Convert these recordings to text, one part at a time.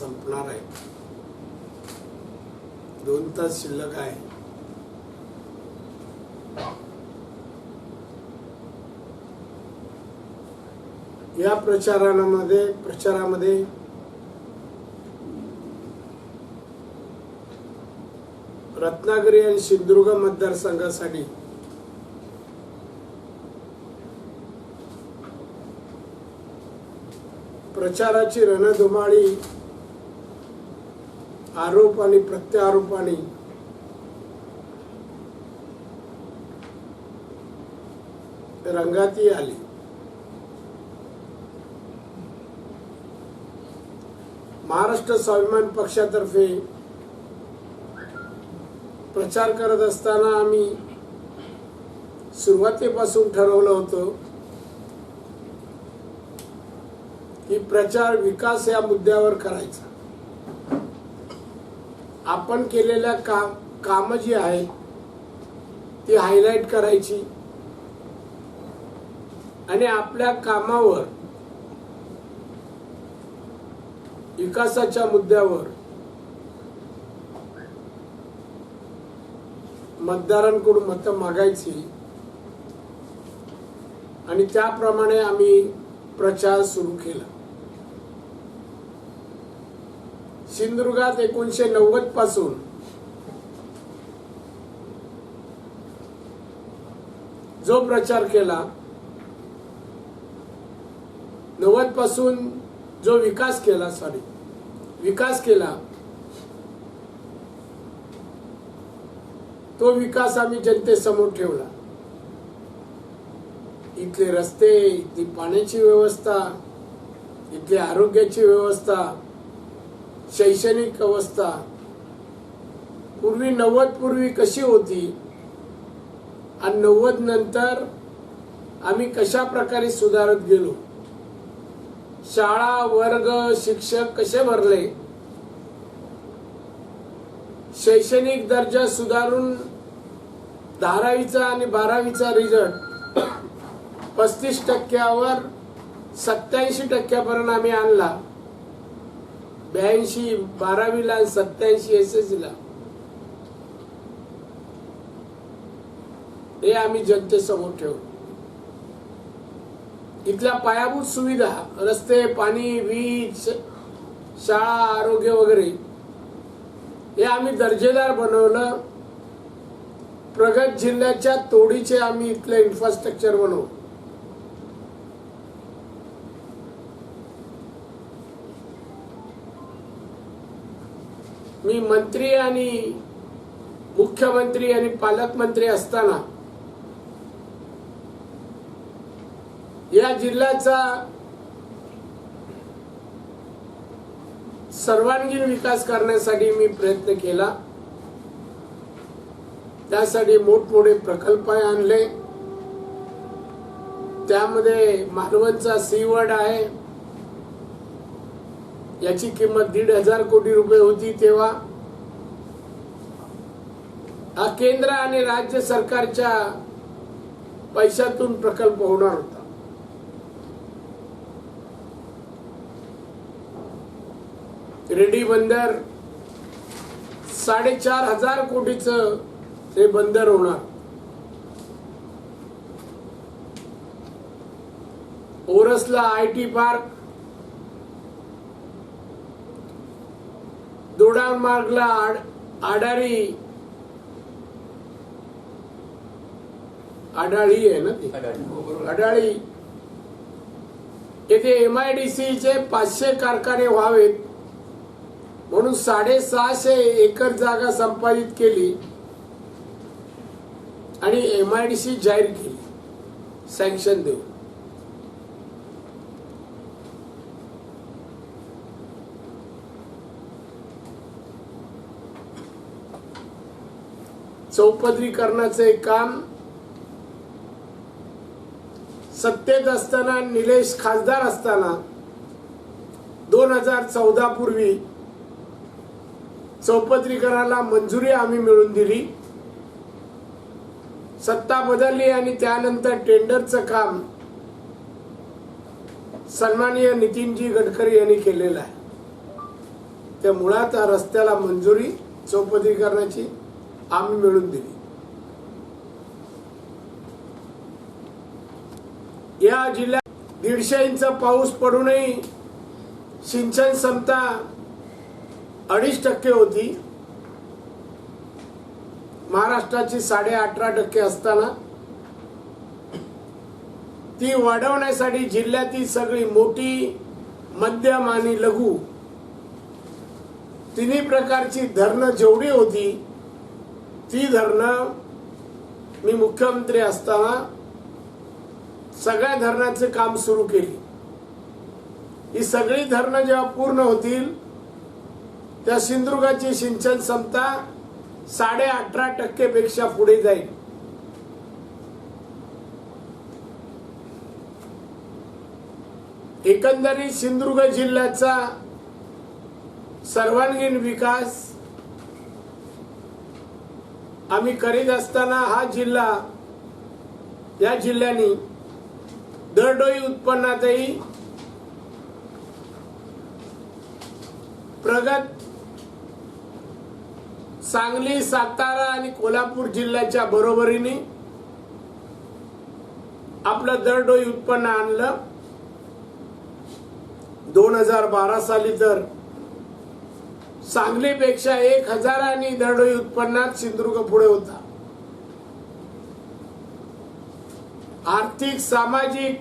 संपणार आहे. दोन तास शिल्लक आहे. या प्रचारामध्ये प्रचारामध्ये रत्नागिरी आणि सिंधुदुर्ग मतदारसंघासाठी प्रचाराची रणधुमाळी आरोप आणि प्रत्यारोपाने रंगातही आली. महाराष्ट्र स्वाभिमान पक्षातर्फे प्रचार करत असताना आम्ही सुरुवातीपासून ठरवलं होतं की प्रचार विकास या मुद्द्यावर करायचा. आपण केलेल्या काम कामं जी आहेत ती हायलाईट करायची. आणि आपल्या कामावर विकासाच्या मुद्द्यावर मतदारांकडून मतं मागायची. आणि त्याप्रमाणे आम्ही प्रचार सुरू केला. सिंधुदुर्गात एकोणीशे नव्वदपासून जो प्रचार केला नव्वदपासून जो विकास केला सॉरी विकास केला तो विकास आम्ही जनतेसमोर ठेवला. इथले रस्ते इथली पाण्याची व्यवस्था इथली आरोग्याची व्यवस्था शैक्षणिक अवस्था. पूर्वी नव्वद पूर्वी कशी होती? आणि नव्वद नंतर आम्ही कशा प्रकारे सुधारत गेलो? शाळा वर्ग शिक्षक कसे भरले? शैक्षणिक दर्जा सुधारून धारावीचा आणि बारावीचा रिझल्ट पस्तीस टक्क्यावर सत्याऐंशी टक्क्यापर्यंत आम्ही आणला. ब्याऐंशी बारावीला आणि सत्याऐंशी एस एस सीला हे आम्ही जनतेसमोर ठेवू इथल्या पायाभूत सुविधा रस्ते पाणी वीज शाळा आरोग्य वगैरे हे आम्ही दर्जेदार बनवलं. प्रगत जिल्ह्याच्या तोडीचे आम्ही इथलं इन्फ्रास्ट्रक्चर बनवू मी मंत्री आणि मुख्यमंत्री आणि पालकमंत्री असताना या जिल्ह्याचा सर्वांगीण विकास करण्यासाठी मी प्रयत्न केला. त्यासाठी मोठमोठे प्रकल्प आणले. त्यामध्ये मालवणचा सीवड आहे. याची किंमत दीड हजार कोटी रुपये होती तेव्हा हा केंद्र आणि राज्य सरकारच्या पैशातून प्रकल्प होणार होता. रेडी बंदर साडेचार हजार कोटीच हे बंदर होणार. ओरसला आय टी पार्क दोडामार्गला आड आडारी. आडाळी आहे ना ती? अडाळी येथे एम आय डी चे पाचशे कारखाने व्हावेत. म्हणून साडेसहाशे एकर जागा संपादित केली आणि एम आय डी सी जाहीर केली. सँक्शन देऊन. चौपदरीकरणाचं एक काम सत्तेत असताना निलेश खासदार असताना दोन हजार चौदा पूर्वी चौपदरीकरणाला मंजुरी आम्ही मिळून दिली. सत्ता बदलली आणि त्यानंतर टेंडरचं काम सन्माननीय नितीनजी गडकरी यांनी केलेलं आहे. त्या मुळात रस्त्याला मंजुरी चौपदरीकरणाची. आम्ही मिळून दिली या जिल्ह्यात दीडशे इंच पाऊस पडूनही सिंचन क्षमता अडीच टक्के होती महाराष्ट्राची साडे अठरा टक्के असताना ती वाढवण्यासाठी जिल्ह्यातील सगळी मोठी मध्यम आणि लघु तिन्ही प्रकारची धरणं जेवढी होती ती धरणं मी मुख्यमंत्री असताना सगळ्या धरणाचे काम सुरू केले. ही सगळी धरणं जेव्हा पूर्ण होतील त्या सिंधुदुर्गाची सिंचन क्षमता साडे अठरा टक्के पेक्षा पुढे जाईल. एकंदरीत सिंधुदुर्ग जिल्ह्याचा सर्वांगीण विकास आम्ही करीत असताना हा जिल्हा या जिल्ह्याने दरडोई उत्पन्नातही प्रगत सांगली सातारा आणि कोल्हापूर जिल्ह्याच्या बरोबरीने आपलं दरडोई उत्पन्न आणलं. दोन हजार बारा साली तर सांगलीपेक्षा एक हजारांनी दरडोई उत्पन्नात सिंधुदुर्ग पुढे होता. आर्थिक सामाजिक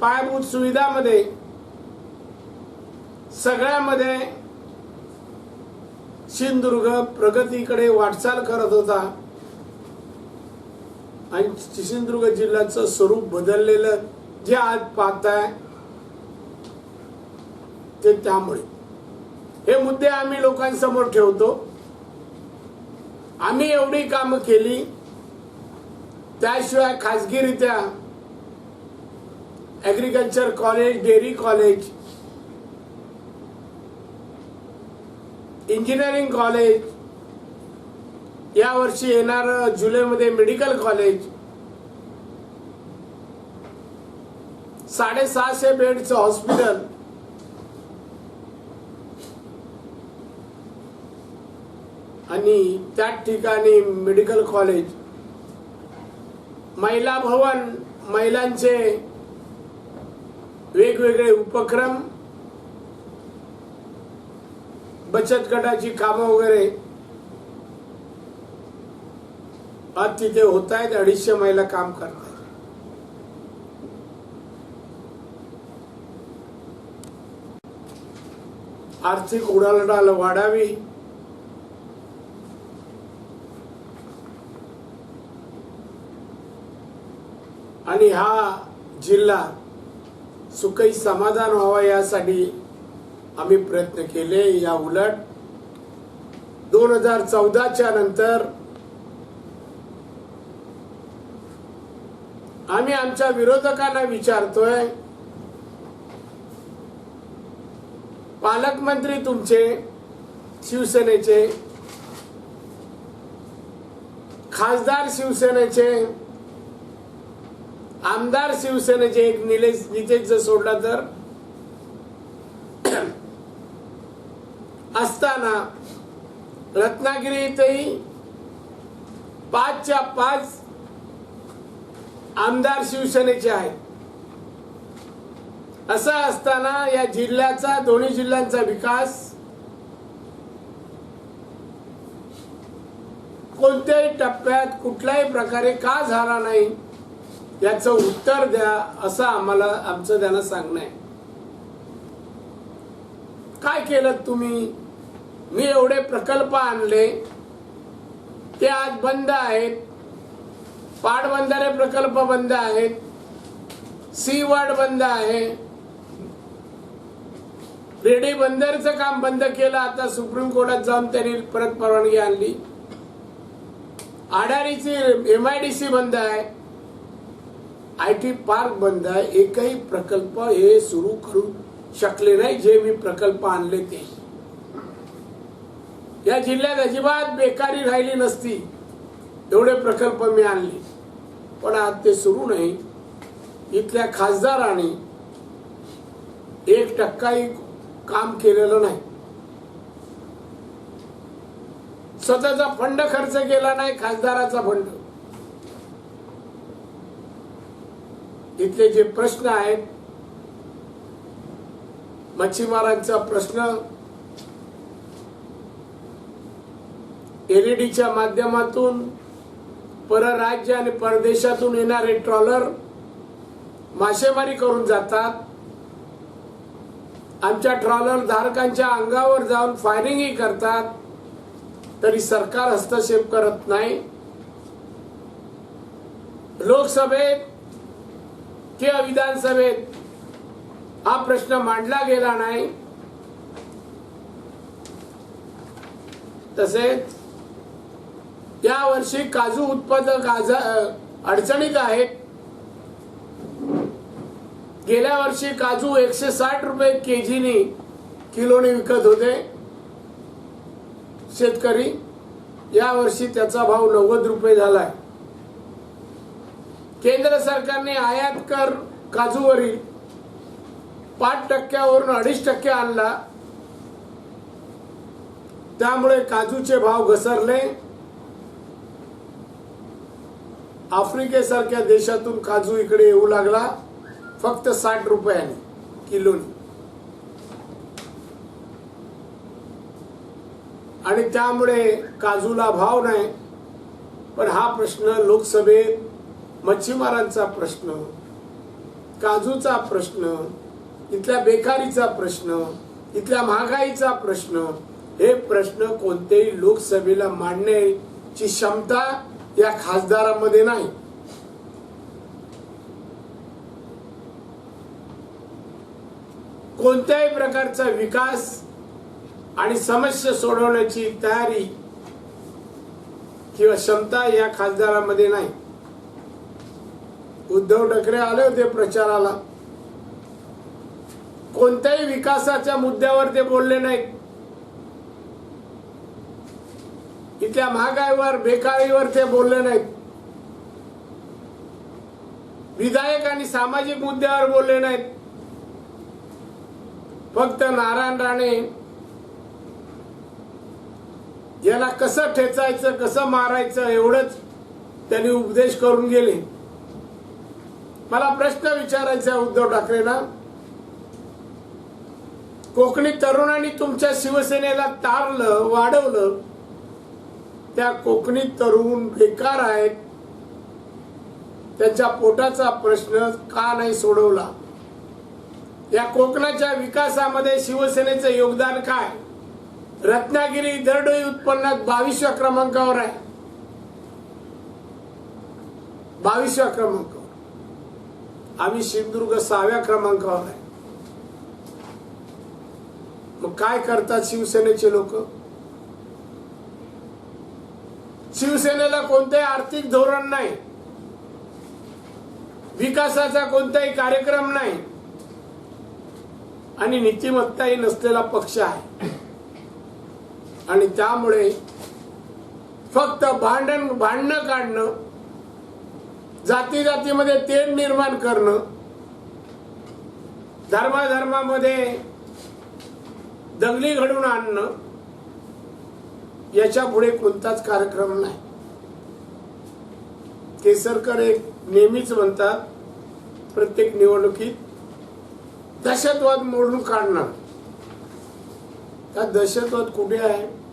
पायाभूत सुविधामध्ये सगळ्यामध्ये सिंधुदुर्ग प्रगतीकडे वाटचाल करत होता. आणि सिंधुदुर्ग जिल्ह्याचं स्वरूप बदललेलं जे आज पाहताय ते त्यामुळे. हे मुद्दे आम्ही लोकांसमोर ठेवतो. आम्ही एवढी कामं केली. त्याशिवाय खाजगीरित्या agriculture college dairy college engineering college यावर्षी येणार जुलैमध्ये मेडिकल कॉलेज साडेसहाशे बेडचं हॉस्पिटल आणि त्याच ठिकाणी मेडिकल कॉलेज महिला भवन महिलांचे वेगवेगळे उपक्रम बचत गटाची कामं वगैरे आज तिथे होत आहेत अडीचशे महिला काम करतात. आर्थिक उडालडाल वाढावी आणि हा जिल्हा सुखी समाधान व्हावा यासाठी आम्ही प्रयत्न केले. या उलट दोन हजार चौदाच्या नंतर आम्ही आमच्या विरोधकांना विचारतोय पालकमंत्री तुमचे शिवसेनेचे खासदार शिवसेनेचे आमदार शिवसेनेचे एक निलेश नितेश जर सोडला तर? असताना रत्नागिरीतही पाचच्या पाच आमदार शिवसेनेचे आहेत. असं असताना या जिल्ह्याचा दोन्ही जिल्ह्यांचा विकास कोणत्याही टप्प्यात कुठल्याही प्रकारे का झाला नाही? याचं उत्तर द्या असं आम्हाला आमचं त्यांना सांगणं आहे. काय केलं तुम्ही? मी एवढे प्रकल्प आणले ते आज बंद आहेत. पाटबंधारे प्रकल्प बंद आहेत. सी वार्ड बंद आहे. रेडी बंदरचं काम बंद केलं आता सुप्रीम कोर्टात जाऊन त्यांनी परत परवानगी आणली. आडारीची एम आय डी सी बंद आहे. आय टी पार्क बंद आहे एकही प्रकल्प हे सुरू करू शकले नाही जे मी प्रकल्प आणले ते. या जिल्ह्यात अजिबात बेकारी राहिली नसती. एवढे प्रकल्प मी आणले. पण आज ते सुरू नाही. इथल्या खासदारांनी एक टक्काही काम केलेलं नाही. स्वतःचा फंड खर्च केला नाही खासदाराचा फंड. इथले जे प्रश्न आहेत मच्छीमारांचा प्रश्न एलईडीच्या माध्यमातून परराज्य आणि परदेशातून येणारे ट्रॉलर मासेमारी करून जातात. आमच्या ट्रॉलर धारकांच्या अंगावर जाऊन फायरिंगही करतात. तरी सरकार हस्तक्षेप करत नाही. लोकसभेत किंवा विधानसभेत हा प्रश्न मांडला गेला नाही. तसेच या वर्षी काजू उत्पादक अडचणीत आहेत. गेल्या वर्षी काजू एकशे साठ रुपये केजीनी किलोने विकत होते. शेतकरी या वर्षी त्याचा भाव नव्वद रुपये झालाय. केंद्र सरकारने आयात कर काजूवरील पाच टक्क्यावरून अडीच टक्के आणला. त्यामुळे काजूचे भाव घसरले. आफ्रिकेसारख्या देशातून काजू इकडे येऊ लागला. फक्त साठ रुपयाने किलोनी. आणि त्यामुळे काजूला भाव नाही. पण हा प्रश्न लोकसभेत मच्छीमारांचा प्रश्न काजूचा प्रश्न इथल्या बेकारीचा प्रश्न इथल्या महागाईचा प्रश्न हे प्रश्न कोणत्याही लोकसभेला मांडण्याची क्षमता या खासदारामध्ये नाही. कोणत्याही प्रकारचा विकास आणि समस्या सोडवण्याची तयारी किंवा क्षमता या खासदारामध्ये नाही. उद्धव ठाकरे आले होते प्रचाराला. कोणत्याही विकासाच्या मुद्द्यावर ते बोलले नाहीत. इथल्या महागाईवर बेकारीवर ते बोलले नाहीत. विधायक आणि सामाजिक मुद्द्यावर बोलले नाहीत. फक्त नारायण राणे याला कसं ठेचायचं कसं मारायचं एवढंच त्यांनी उपदेश करून गेले. मला प्रश्न विचारायचा आहे उद्धव ठाकरेंना. कोकणी तरुणांनी तुमच्या शिवसेनेला तारलं वाढवलं. त्या कोकणी तरुण बेकार आहेत. त्यांच्या पोटाचा प्रश्न का नाही सोडवला? या कोकणाच्या विकासामध्ये शिवसेनेचं योगदान काय? रत्नागिरी दरडोई उत्पन्नात बावीसव्या क्रमांकावर आहे. बावीसव्या क्रमांक. आम्ही सिंधुदुर्ग सहाव्या क्रमांकावर आहे. मग काय करतात शिवसेनेचे लोक? शिवसेनेला कोणतंही आर्थिक धोरण नाही. विकासाचा कोणताही कार्यक्रम नाही. आणि नीतिमत्ताही नसलेला पक्ष आहे. आणि त्यामुळे फक्त भांडण भांडणं काढणं जाती जातीमध्ये तेढ निर्माण करणं धर्माधर्मामध्ये दंगली घडून आणणं याच्यापुढे कोणताच कार्यक्रम नाही. केसरकर एक नेहमीच म्हणतात प्रत्येक निवडणुकीत दहशतवाद मोडून काढणं. हा दहशतवाद कुठे आहे?